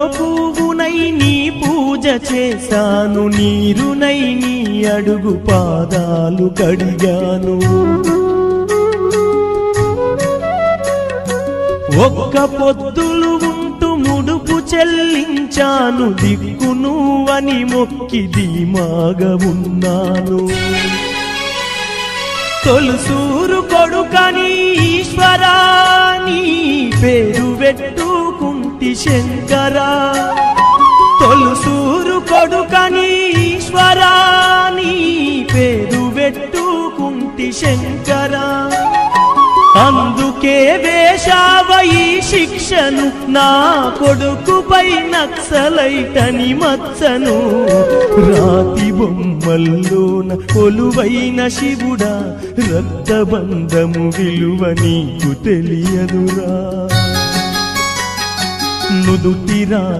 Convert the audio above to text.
పువ్వునై నీ పూజ చేశాను నీరునై నీ అడుగు పాదాలు కడిగాను. ఒక్క పొద్దులు ఉంటూ ముడుపు చెల్లించాను దిక్కు నువ్వని మొక్కి ధీమాగా ఉన్నాను. తొలుసూరు కొడుకని ఈశ్వరాని పేరు పెట్టుకుంటి శంకరా తొలుసూరు కొడుకని ఈశ్వరాని పేరు పెట్టుకుంటి శంకరా. అందుకే వేషావయి శిక్షను నా కొడుకుపై నక్సలైటని మచ్చను. రాతి బొమ్మల్లోన కొలువైన శివుడా రక్తబంధము విలువ నీకు తెలియదురా. no do tirar